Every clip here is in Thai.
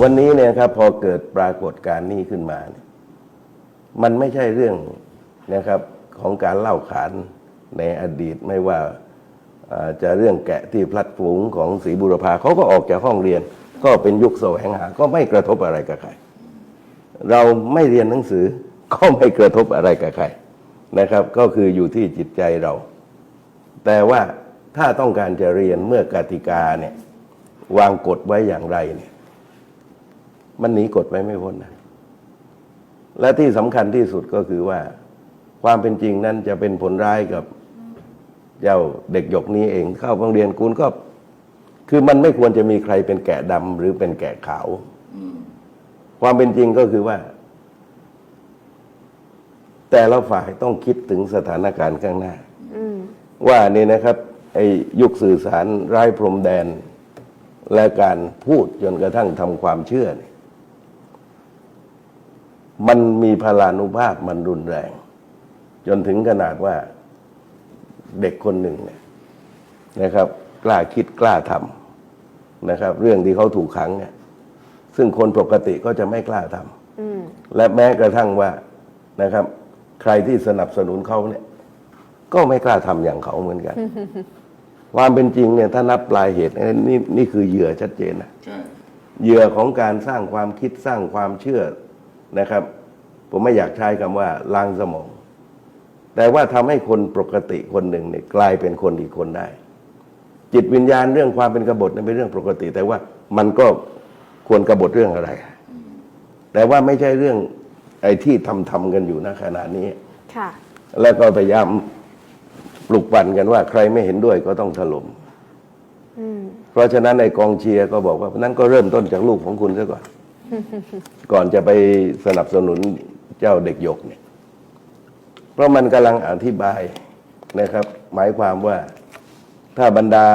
วันนี้เนี่ยครับพอเกิดปรากฏการณ์นี้ขึ้นมาเนี่ยมันไม่ใช่เรื่องนะครับของการเล่าขานในอดีตไม่ว่าอ่าจะเรื่องแกะที่พลัดฝูงของศรีบุรพาเขาก็ออกจากห้องเรียน ก็เป็นยุคแสวงหา ก็ไม่กระทบอะไรกับใคร เราไม่เรียนหนังสือก็ไม่กระทบอะไรกับใครนะครับ ก็คืออยู่ที่จิตใจเรา แต่ว่าถ้าต้องการจะเรียนเมื่อกติกาเนี่ยวางกฎไว้อย่างไรเนี่ย มันหนีกฎไปไม่พ้นนะและที่สำคัญที่สุดก็คือว่า ความเป็นจริงนั้นจะเป็นผลร้ายกับเจ้าเด็กหยกนี้เอง เข้าโรงเรียนคุณก็ คือมันไม่ควรจะมีใครเป็นแกะดำหรือเป็นแกะขาวความเป็นจริงก็คือว่า แต่ละฝ่ายต้องคิดถึงสถานการณ์ข้างหน้าว่านี่นะครับ ไอ้ยุคสื่อสารไร้พรมแดน และการพูดจนกระทั่งทำความเชื่อเนี่ย มันมีพลานุภาพมันรุนแรง จนถึงขนาดว่าเด็กคนหนึ่งเนี่ยนะครับ กล้าคิดกล้าทำนะครับ เรื่องที่เขาถูกขังเนี่ยซึ่งคนปกติก็จะไม่กล้าทำอืมและแม้กระทั่งว่านะครับ ใครที่สนับสนุนเขาเนี่ย ก็ไม่กล้าทำอย่างเขาเหมือนกัน ความเป็นจริงเนี่ยถ้านับปลายเหตุนี่นี่คือเหยื่อชัดเจนนะใช่เหยื่อของการสร้างความคิดสร้างความเชื่อนะครับ ผมไม่อยากใช้คำว่าล้างสมอง แต่ว่าทำให้คนปกติคนหนึ่งเนี่ยกลายเป็นคนอีกคนได้ จิตวิญญาณเรื่องความเป็นกบฏนั้นเป็นเรื่องปกติ แต่ว่ามันก็ควรกบฏเรื่องอะไร แต่ว่าไม่ใช่เรื่องไอ้ที่ทำทำกันอยู่ณขณะนี้ค่ะแล้วก็พยายามปลุกปั่นกันว่า ใครไม่เห็นด้วยก็ต้องถล่มอืมเพราะฉะนั้นในกองเชียร์ก็บอกว่านั้นก็เริ่มต้นจากลูกของคุณซะก่อน ก่อนจะไปสนับสนุน เจ้าเด็กหยกเนี่ยเพราะมันกำลังอธิบายนะครับ หมายความว่าถ้าบรรดา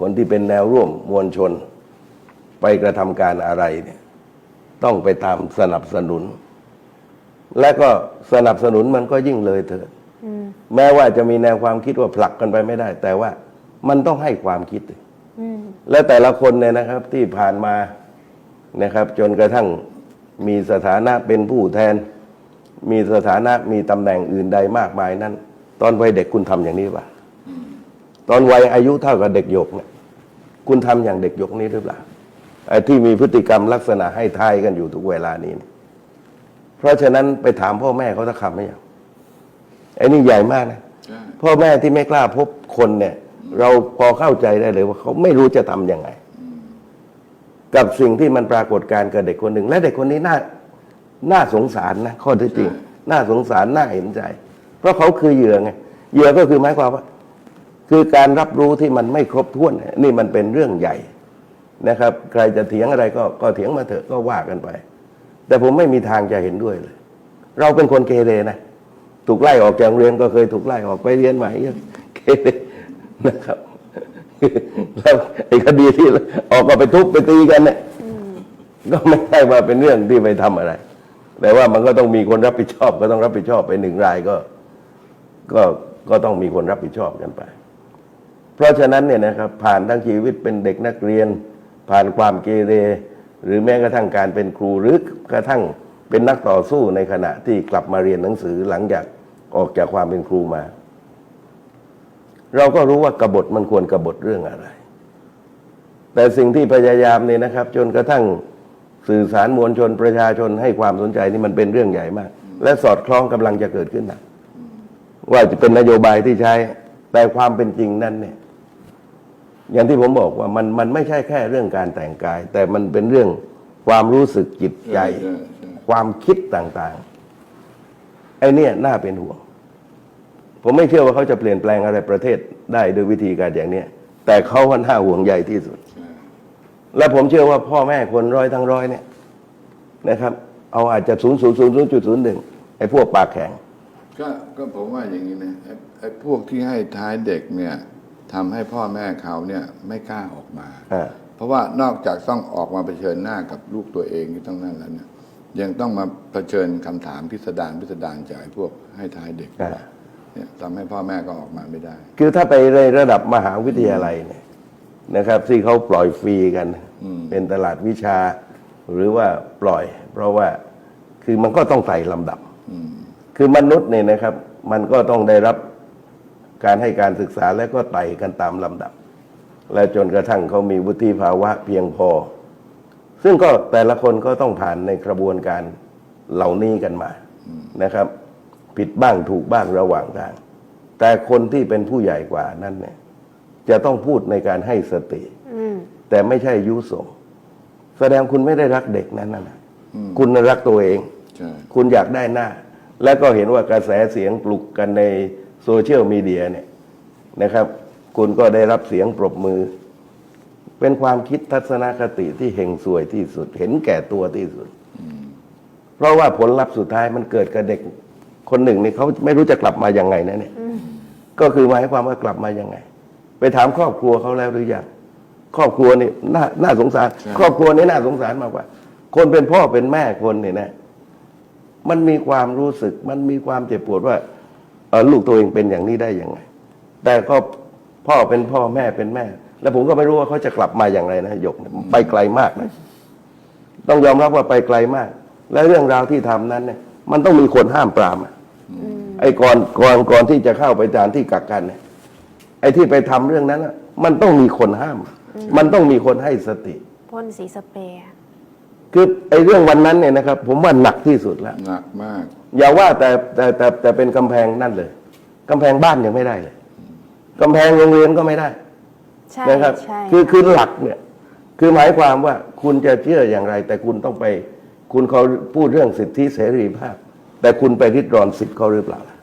คนที่เป็นแนวร่วมมวลชน ไปกระทำการอะไรเนี่ยต้องไปตามสนับสนุน และก็สนับสนุนมันก็ยิ่งเลยเถิดอืมแม้ว่าจะมีแนวความคิดว่าผลักกันไปไม่ได้ แต่ว่ามันต้องให้ความคิดอืมและแต่ละคนเนี่ยนะครับที่ผ่านมานะครับ จนกระทั่ง มีสถานะเป็นผู้แทน มีสถานะมีตำแหน่งอื่นใดมากมายนั้น ตอนวัยเด็กคุณทำอย่างนี้ป่ะตอนวัยอายุเท่ากับเด็กหยกเนี่ยคุณทำอย่างเด็กหยกนี้หรือเปล่าไอ้ที่มีพฤติกรรมลักษณะให้ทายกันอยู่ทุกเวลานี้เนี่ยเพราะฉะนั้นไปถามพ่อแม่เขาสักคำไหมยังไอ้นี่ใหญ่มากนะใช่พ่อแม่ที่ไม่กล้าพบคนเนี่ย เราพอเข้าใจได้เลยว่าเขาไม่รู้จะทำยังไง กับสิ่งที่มันปรากฏการณ์กับเด็กคนหนึ่ง และเด็กคนนี้น่าน่าสงสารนะข้อเที่จริง น่าสงสารน่าเห็นใจ เพราะเขาคือเหยื่อไงเหยื่อก็คือหมายความว่า คือการรับรู้ที่มันไม่ครบถ้วนเนี่ยนี่มันเป็นเรื่องใหญ่นะครับ ใครจะเถียงอะไรก็ก็เถียงมาเถอะก็ว่ากันไป แต่ผมไม่มีทางจะเห็นด้วยเลย เราเป็นคนเกเรนะถูกไล่ออกจากโรงเรียนก็เคยถูกไล่ออกไปเรียนใหม่ก็เกเรนะครับ แล้วไอ้คดีที่ออกก็ไปทุบไปตีกันเนี่ยก็ไม่ใช่ว่าเป็นเรื่องที่ไปทำอะไร แต่ว่ามันก็ต้องมีคนรับผิดชอบ ก็ต้องรับผิดชอบไปหนึ่งรายก็ ก็ก็ต้องมีคนรับผิดชอบกันไป เพราะฉะนั้นเนี่ยนะครับ ผ่านทั้งชีวิตเป็นเด็กนักเรียน ผ่านความเกเร หรือแม้กระทั่งการเป็นครูหรือกระทั่งเป็นนักต่อสู้ในขณะที่กลับมาเรียนหนังสือหลังจากออกจากความเป็นครูมา เราก็รู้ว่ากบฏมันควรกบฏเรื่องอะไร แต่สิ่งที่พยายามเนี่ยนะครับ จนกระทั่งสื่อสารมวลชนประชาชนให้ความสนใจนี่มันเป็นเรื่องใหญ่มาก และสอดคล้องกำลังจะเกิดขึ้นนะว่าจะเป็นนโยบายที่ใช้ แต่ความเป็นจริงนั้นเนี่ย อย่างที่ผมบอกว่ามันมันไม่ใช่แค่เรื่องการแต่งกาย แต่มันเป็นเรื่องความรู้สึกจิตใจใช่ใช่ความคิดต่างๆไอ้เนี่ยน่าเป็นห่วง ผมไม่เชื่อว่าเขาจะเปลี่ยนแปลงอะไรประเทศได้ด้วยวิธีการอย่างเนี้ยแต่เขาว่าน่าห่วงใหญ่ที่สุดใช่และผมเชื่อว่าพ่อแม่คนร้อยทั้งร้อยเนี่ยนะครับ เอาอาจจะศูนย์ศูนย์ศูนย์ศูนย์จุดศูนย์หนึ่งไอ้พวกปากแข็ง ก็ก็ผมว่าอย่างนี้นะไอ้ไอ้พวกที่ให้ท้ายเด็กเนี่ยทำให้พ่อแม่เขาเนี่ยไม่กล้าออกมา อ่า เพราะว่านอกจากต้องออกมาเผชิญหน้ากับลูกตัวเองที่ต้องนั่นแล้วเนี่ยยังต้องมาเผชิญคำถามพิสดารพิสดารจากไอ้พวกให้ท้ายเด็ก อ่า เนี่ยทำให้พ่อแม่ก็ออกมาไม่ได้ คือถ้าไปในระดับมหาวิทยาลัยเนี่ยนะครับ ที่เขาปล่อยฟรีกันอืมเป็นตลาดวิชา หรือว่าปล่อย เพราะว่าคือมันก็ต้องไต่ลำดับอืมคือมนุษย์เนี่ยนะครับ มันก็ต้องได้รับการให้การศึกษาและก็ไต่กันตามลำดับ และจนกระทั่งเขามีวุฒิภาวะเพียงพอ ซึ่งก็แต่ละคนก็ต้องผ่านในกระบวนการเหล่านี้กันมานะครับ ผิดบ้างถูกบ้างระหว่างทาง แต่คนที่เป็นผู้ใหญ่กว่านั้นเนี่ย จะต้องพูดในการให้สติอืมแต่ไม่ใช่ยุโสงแสดงคุณไม่ได้รักเด็กนั้นนะอืมคุณรักตัวเองใช่คุณอยากได้หน้า และก็เห็นว่ากระแสเสียงปลุกกันในโซเชียลมีเดียเนี่ยนะครับ คุณก็ได้รับเสียงปรบมือ เป็นความคิดทัศนคติที่เฮงซวยที่สุด เห็นแก่ตัวที่สุด เพราะว่าผลลัพธ์สุดท้ายมันเกิดกับเด็ก คนหนึ่งนี่เขาไม่รู้จะกลับมายังไงนะเนี่ยก็คือหมายความว่ากลับมายังไง ไปถามครอบครัวเขาแล้วหรือยังครอบครัวนี่น่าน่าสงสาร ครอบครัวนี้น่าสงสารมากกว่า คนเป็นพ่อเป็นแม่คนเนี่ยนะ มันมีความรู้สึก มันมีความเจ็บปวดว่าเออลูกตัวเองเป็นอย่างนี้ได้ยังไง แต่ก็พ่อเป็นพ่อแม่เป็นแม่ แล้วผมก็ไม่รู้ว่าเขาจะกลับมาอย่างไรนะหยกเนี่ยไปไกลมากนะต้องยอมรับว่าไปไกลมาก และเรื่องราวที่ทำนั้นเนี่ย มันต้องมีคนห้ามปรามอะ ไอ้ก่อนก่อนก่อนที่จะเข้าไปจานที่กักกันเนี่ยไอ้ที่ไปทำเรื่องนั้นอะมันต้องมีคนห้าม มันต้องมีคนให้สติพ่นสีสเปรย์อะคือไอ้เรื่องวันนั้นเนี่ยนะครับ ผมว่าหนักที่สุดแล้วหนักมาก อย่าว่าแต่แต่แต่แต่เป็นกำแพงนั่นเลยกำแพงบ้านยังไม่ได้เลยกำแพงโรงเรียนก็ไม่ได้ใช่นะครับใช่คือคือหลักเนี่ย คือหมายความว่าคุณจะเชื่ออย่างไร แต่คุณต้องไป คุณเขาพูดเรื่องสิทธิเสรีภาพ แต่คุณไปริดรอนสิทธิ์เขาหรือเปล่าล่ะ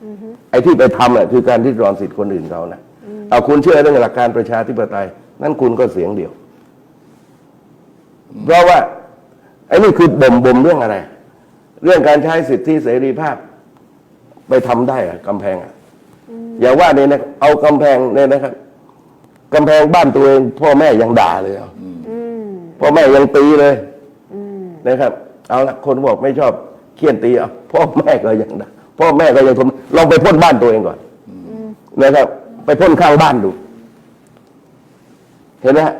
ไอ้ที่ไปทำอะคือการริดรอนสิทธิ์คนอื่นเขานะเอาคุณเชื่อเรื่องหลักการประชาธิปไตย นั่นคุณก็เสียงเดียว เพราะว่าไอ้นี่คือบ่มบ่มเรื่องอะไร เรื่องการใช้สิทธิเสรีภาพ ไปทำได้อะกำแพงอะอย่าว่าเนี่ยนะเอากำแพงเนี่ยนะครับกำแพงบ้านตัวเองพ่อแม่ยังด่าเลยอะอืมพ่อแม่ยังตีเลยอืมนะครับ เอาละคนบอกไม่ชอบ เคี่ยนตีเอาพ่อแม่ก็ยังด่าพ่อแม่ก็ยังทนลองไปพ่นบ้านตัวเองก่อนนะครับ ไปพ่นข้างบ้านดู เห็นไหมฮะ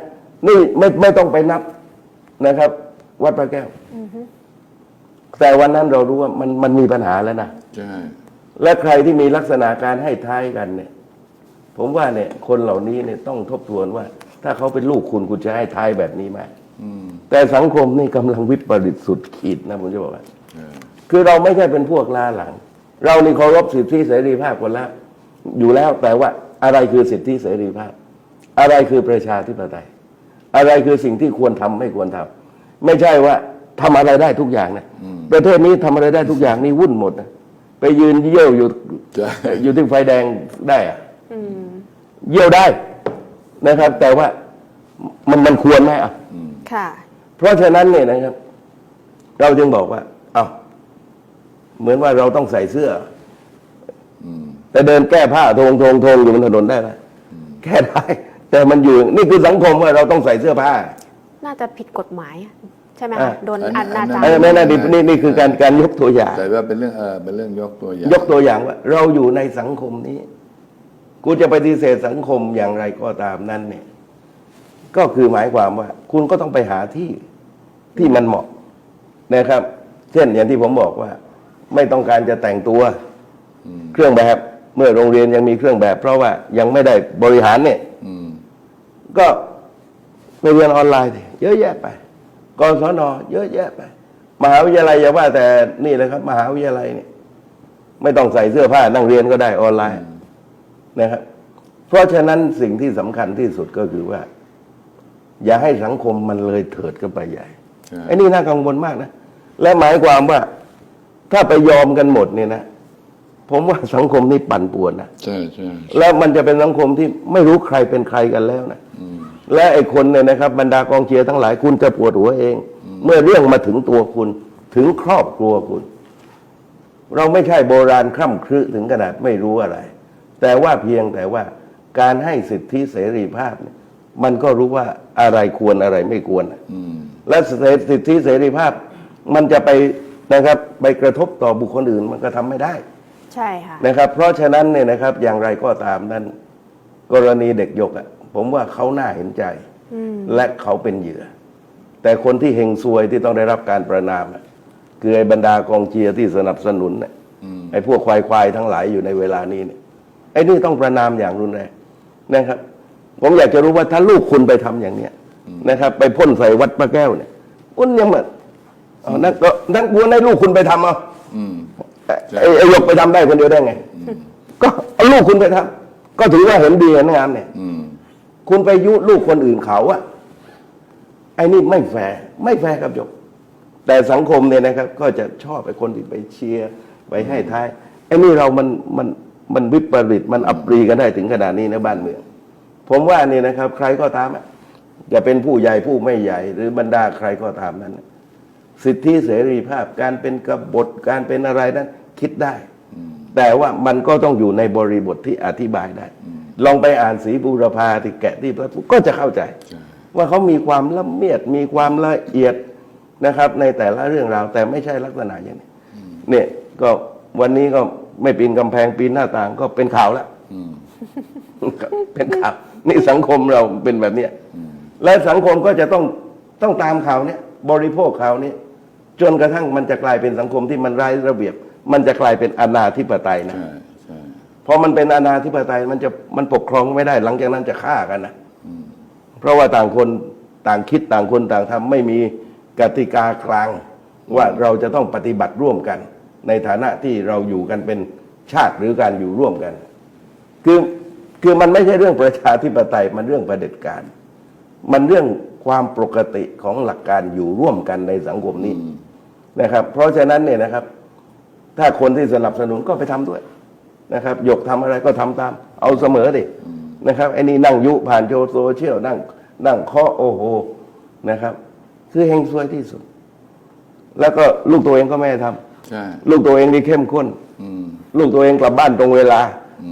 นี่ไม่ไม่ต้องไปนับนะครับ วัดพระแก้วแต่วันนั้นเรารู้ว่ามันมันมีปัญหาแล้วนะใช่และใครที่มีลักษณะการให้ท้ายกันเนี่ย ผมว่าเนี่ย คนเหล่านี้เนี่ยต้องทบทวนว่า ถ้าเขาเป็นลูกคุณคุณจะให้ท้ายแบบนี้ไหมอืมแต่สังคมนี่กำลังวิปริตสุดขีดนะผมจะบอกว่าใช่ คือเราไม่ใช่เป็นพวกล้าหลัง เรานี่เคารพสิทธิเสรีภาพคนละอยู่แล้วแต่ว่าอะไรคือสิทธิเสรีภาพ อะไรคือประชาธิปไตย อะไรคือสิ่งที่ควรทำไม่ควรทำไม่ใช่ว่าทำอะไรได้ทุกอย่างนะประเทศนี้ทำอะไรได้ทุกอย่างนี่วุ่นหมดนะไปยืนเยี่ยวอยู่ใช่อยู่ที่ไฟแดงได้อะอืมเยี่ยวได้นะครับ แต่ว่ามันมันควรไหมอะค่ะเพราะฉะนั้นเนี่ยนะครับ เราจึงบอกว่า เอา เหมือนว่าเราต้องใส่เสื้ออแต่เดินแก้ผ้าโทงโทงโทงอยู่บนถนนได้ไหมแก้ได้ แต่มันอยู่นี่คือสังคมว่าเราต้องใส่เสื้อผ้า น่าจะผิดกฎหมายอะใช่ไหมอะคะโดนอันนั้อันนนาจารเออย์ไม่น่าดีนี่นี่คือการการยกตัวอย่างแต่ว่าเป็นเรื่องเออเป็นเรื่องยกตัวอย่าง ยกตัวอย่างว่า เราอยู่ในสังคมนี้กูจะปฏิเสธสังคมอย่างไรก็ตามนั้นเนี่ย ก็คือหมายความว่า คุณก็ต้องไปหาที่ที่มันเหมาะนะครับ เช่นอย่างที่ผมบอกว่า ไม่ต้องการจะแต่งตัวเครื่องแบบ เมื่อโรงเรียนยังมีเครื่องแบบ เพราะว่ายังไม่ได้บริหารเนี่ยอืมก็ไปเรียนออนไลน์ดิเยอะแยะไปกศนเยอะแยะไปมหาวิทยาลัยอย่าว่าแต่นี่เลยครับ มหาวิทยาลัยเนี่ย ไม่ต้องใส่เสื้อผ้านั่งเรียนก็ได้ออนไลน์นะครับ เพราะฉะนั้นสิ่งที่สำคัญที่สุดก็คือว่า อย่าให้สังคมมันเลยเถิดกันไปใหญ่ใช่ไอ้นี่น่ากังวลมากนะ และหมายความว่า ถ้าไปยอมกันหมดเนี่ยนะผมว่าสังคมนี่ปั่นป่วนนะใช่ใช่แล้วมันจะเป็นสังคมที่ไม่รู้ใครเป็นใครกันแล้วนะและไอ้คนเนี่ยนะครับบรรดากองเชียร์ทั้งหลายคุณจะปวดหัวเอง เมื่อเรื่องมาถึงตัวคุณถึงครอบครัวคุณ เราไม่ใช่โบราณคร่ำครึถึงขนาดไม่รู้อะไร แต่ว่าเพียงแต่ว่าการให้สิทธิเสรีภาพเนี่ยมันก็รู้ว่าอะไรควรอะไรไม่ควรน่ะอืมและสิทธิเสรีภาพ มันจะไป นะครับ ไปกระทบต่อบุคคลอื่นมันก็ทำไม่ได้ใช่ค่ะนะครับ เพราะฉะนั้นเนี่ยนะครับอย่างไรก็ตามนั้น กรณีเด็กหยกอะผมว่าเขาน่าเห็นใจอืมและเขาเป็นเหยื่อ แต่คนที่เฮงซวยที่ต้องได้รับการประนามอะคือไอ้บรรดากองเชียร์ที่สนับสนุนน่ะอืมไอ้พวกควายควายๆทั้งหลายอยู่ในเวลานี้เนี่ยไอ้นี่ต้องประนามอย่างรุนแรงนะครับ ผมอยากจะรู้ว่าถ้าลูกคุณไปทำอย่างเนี้ยนะครับ ไปพ่นใส่วัดพระแก้วเนี่ยคุณยังมา เอานั่นก็นั่นควรให้ลูกคุณไปทำเอาอืมไอ้ไอ้หยกไปทำได้คนเดียวได้ไง ก็เอาลูกคุณไปทำก็ถือว่าเห็นดีเห็นงามเนี่ย อืม คุณไปยุลูกคนอื่นเขาอะไอ้นี่ไม่แฟร์ไม่แฟร์ครับหยก แต่สังคมเนี่ยนะครับ ก็จะชอบไอ้คนที่ไปเชียร์ไปให้ท้ายไอ้นี่เรามันมันมันวิปริตมันอับปรีกันได้ถึงขนาดนี้นะบ้านเมือง ผมว่านี่นะครับ ใครก็ตามอะจะเป็นผู้ใหญ่ผู้ไม่ใหญ่ หรือบรรดาใครก็ตามนั้น สิทธิเสรีภาพ การเป็นกบฏการเป็นอะไรนั้นคิดได้ แต่ว่ามันก็ต้องอยู่ในบริบทที่อธิบายได้ ลองไปอ่านสีบูรพาที่แกะที่พระพุทธก็จะเข้าใจใช่ว่าเขามีความละเมียดมีความละเอียดนะครับ ในแต่ละเรื่องราว แต่ไม่ใช่ลักษณะอย่างนี้เนี่ยก็วันนี้ก็ไม่ปีนกำแพงปีนหน้าต่างก็เป็นข่าวแล้วอืมเป็นข่าวนี่สังคมเราเป็นแบบเนี้ยและสังคมก็จะต้องต้องตามข่าวเนี้ยบริโภคข่าวนี้ จนกระทั่งมันจะกลายเป็นสังคมที่มันไร้ระเบียบ มันจะกลายเป็นอนาธิปไตยนะใช่ใช่พอมันเป็นอนาธิปไตยมันจะมันปกครองไม่ได้ หลังจากนั้นจะฆ่ากันนะเพราะว่าต่างคนต่างคิดต่างคนต่างทำไม่มีกติกากลางว่าเราจะต้องปฏิบัติร่วมกัน ในฐานะที่เราอยู่กันเป็นชาติหรือการอยู่ร่วมกัน คือคือมันไม่ใช่เรื่องประชาธิปไตยมันเรื่องประเผด็จการ มันเรื่องความปกติของหลักการอยู่ร่วมกันในสังคมนี้ นะครับ เพราะฉะนั้นเนี่ยนะครับ ถ้าคนที่สนับสนุนก็ไปทำด้วยนะครับหยกทำอะไรก็ทำตาม เอาเสมอดินะครับไอ้นี่นั่งยุผ่านโซเชียลนั่งนั่งเคาะโอ้โหนะครับ คือเฮงซวยที่สุด แล้วก็ลูกตัวเองก็ไม่ให้ทำใช่ลูกตัวเองนี่เข้มข้นอืมลูกตัวเองกลับบ้านตรงเวลา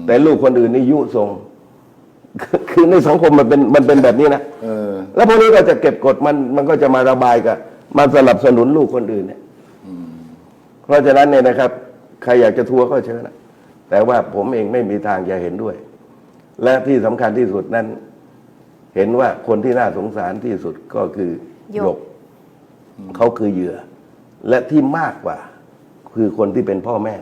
แต่ลูกคนอื่นนี่ยุส่งคือคือในสังคมมันเป็นมันเป็นแบบนี้นะเออแล้วพวกนี้ก็จะเก็บกดมันมันก็จะมาระบายกับมาสนับสนุนลูกคนอื่นเนี่ย เพราะฉะนั้นเนี่ยนะครับ ใครอยากจะทัวร์ก็เชิญนะแต่ว่าผมเองไม่มีทางจะเห็นด้วย และที่สำคัญที่สุดนั้น เห็นว่าคนที่น่าสงสารที่สุดก็คือหยกหยกเขาคือเหยื่อ และที่มากกว่าคือคนที่เป็นพ่อแม่